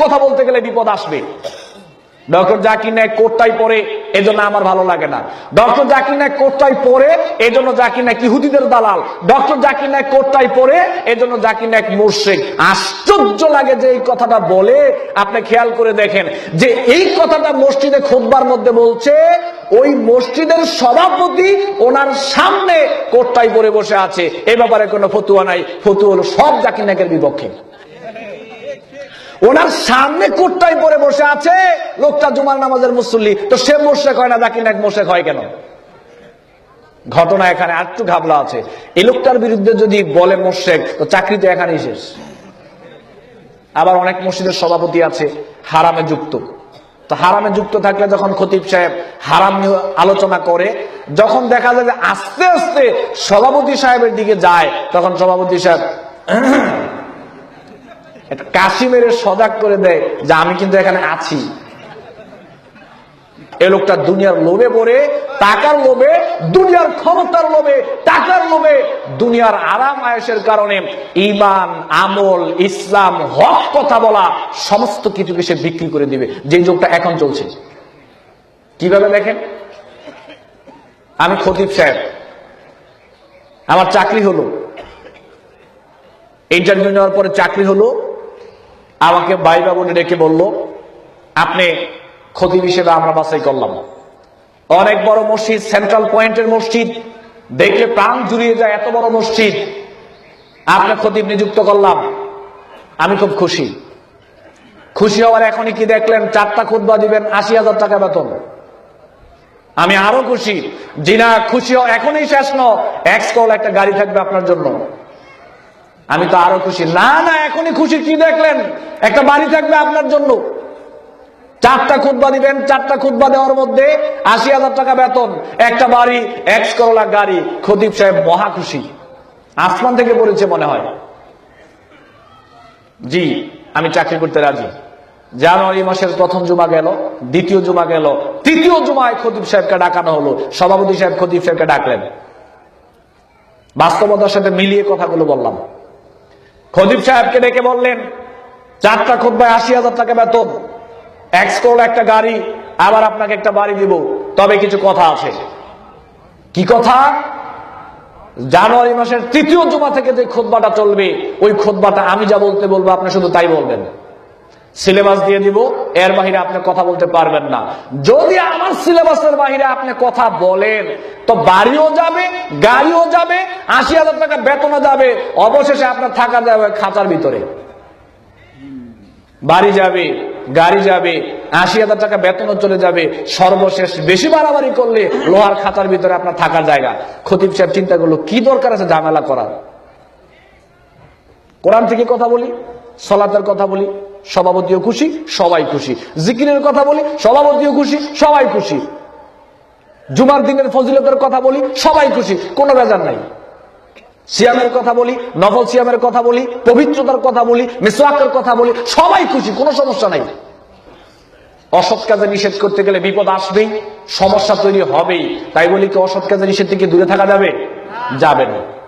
কথা বলতে গেলে বিপদ আসবে। ডক্টর জাকির নায়ক কোটটাই পরে, এজন্য আমার ভালো লাগে না। ডক্টর জাকির নায়ক কোটটাই পরে, এজন্য জাকির নায়ক ইহুদিদের দালাল। ডক্টর জাকির নায়ক কোটটাই পরে, এজন্য জাকির নায়ক মুর্শেক আশ্চর্য লাগে যে এই কথাটা বলে। আপনি খেয়াল করে দেখেন যে এই কথাটা মসজিদে খোদবার মধ্যে বলছে, ওই মসজিদের সভাপতি ওনার সামনে কোটটাই পরে বসে আছে। এ ব্যাপারে কোনো ফতুয়া নাই। ফতুয়া হলো সব জাকির নায়কের বিপক্ষে। ওনার সামনে কোটটাই পরে বসে আছে লোকটা জুমার নামাজের মুসল্লি। তো সে মোশেক হয় না, জাকির নায়ক মোশেক হয় কেন? ঘটনা এখানে আর একটু ঘাবলা আছে। এই লোকটার বিরুদ্ধে যদি বলে মোশেক, তো চাকরি তো এখানেই শেষ। আবার অনেক মসজিদের সভাপতি আছে, হারামে যুক্ত। তো হারামে যুক্ত থাকলে যখন খতিব সাহেব হারাম নিয়ে আলোচনা করে, যখন দেখা যায় যে আস্তে আস্তে সভাপতি সাহেবের দিকে যায়, তখন সভাপতি সাহেব একটা কাশি মেরে সজাগ করে দেয় যে আমি কিন্তু এখানে আছি। এ লোকটা দুনিয়ার লোভে পড়ে, টাকার লোভে, দুনিয়ার ক্ষমতার লোভে, টাকার লোভে, দুনিয়ার আরাম আয়েসের কারণে ইমান আমল, ইসলাম, হক কথা বলা, সমস্ত কিছুকে সে বিক্রি করে দিবে। যে যুগটা এখন চলছে। কীভাবে দেখেন? আমি খতিব সাহেব। আমার চাকরি হলো। ইন্টারভিউ নেওয়ার পরে চাকরি হলো। আমাকে বাইবা বলে ডেকে বলল, আপনি খতিব হিসেবে আমরা বাছাই করলাম। অনেক বড় মসজিদ সেন্ট্রাল পয়েন্টের মসজিদ, দেখলে প্রাণ জুড়িয়ে যায় এত বড় মসজিদ। আপনি খতিব নিযুক্ত করলাম। আমি খুব খুশি। খুশি হওয়ার এখনই কি দেখলেন? চারটা খুতবা দিবেন, আশি হাজার টাকা বেতন। আমি আরও খুশি। জিনা, খুশি এখনই শেষ ন এক্স কল একটা গাড়ি থাকবে আপনার জন্য। আমি তো আরও খুশি। না না, এখনই খুশি। কি দেখলেন? একটা বাড়ি থাকবে আপনার জন্য। চারটা খুতবা দিবেন, চারটা খুতবা দেওয়ার মধ্যে আশি হাজার টাকা বেতন। একটা বাড়ি এক্স করলা গাড়ি। খতিব সাহেব মহা খুশি। আসমান থেকে পড়েছে মনে হয়। জি, আমি চাকরি করতে রাজি। জানুয়ারি মাসের প্রথম জুমা গেল, দ্বিতীয় জুমা গেল। তৃতীয় জুমায় খতিব সাহেবকে ডাকানো হলো। সভাপতি সাহেব খতিব সাহেবকে ডাকলেন। বাস্তবতার সাথে মিলিয়ে কথাগুলো বললাম। খতিব সাহেবকে ডেকে বললেন, চারটা খুদ্ায় আশি হাজার টাকা বেতন এক্সকোল একটা গাড়ি, আবার আপনাকে একটা বাড়ি দিব, তবে কিছু কথা আছে। কি কথা? জানুয়ারি মাসের তৃতীয় জমা থেকে যে খোদবাটা চলবে, ওই খোদবাটা আমি যা বলতে বলব, আপনি শুধু তাই বলবেন। সিলেবাস দিয়ে দিব, এর বাহিরে আপনি কথা বলতে পারবেন না। যদি আমার সিলেবাসের বাহিরে আপনি কথা বলেন, তো বাড়িও যাবে, গাড়িও যাবে, আশি হাজার টাকা বেতনও যাবে, অবশেষে আপনার থাকা যাবে খাঁচার ভিতরে। বাড়ি যাবে, গাড়ি যাবে, আশি হাজার টাকা বেতনও চলে যাবে, সর্বশেষ বেশি বাড়াবাড়ি করলে লোহার খাতার ভিতরে আপনার থাকার জায়গা। খতিব সাহেব চিন্তা করল, কি দরকার আছে ঝামেলা করার? কোরআন থেকে কথা বলি, সলাতের কথা বলি সভাপতিও খুশি, সবাই খুশি। জিকিরের কথা বলি, সভাপতিও খুশি, সবাই খুশি। জুমার দিনের ফজিলতের কথা বলি, সবাই খুশি, কোনো বেজার নাই। সিয়ামের কথা বলি, নফল সিয়ামের কথা বলি, পবিত্রতার কথা বলি, মিসওয়াকের কথা বলি, সবাই খুশি, কোনো সমস্যা নাই। অসৎ কাজে নিষেধ করতে গেলে বিপদ আসবেই, সমস্যা তৈরি হবেই। তাই বলি কি, অসৎ কাজে নিষেধ থেকে দূরে থাকা যাবে? যাবে না।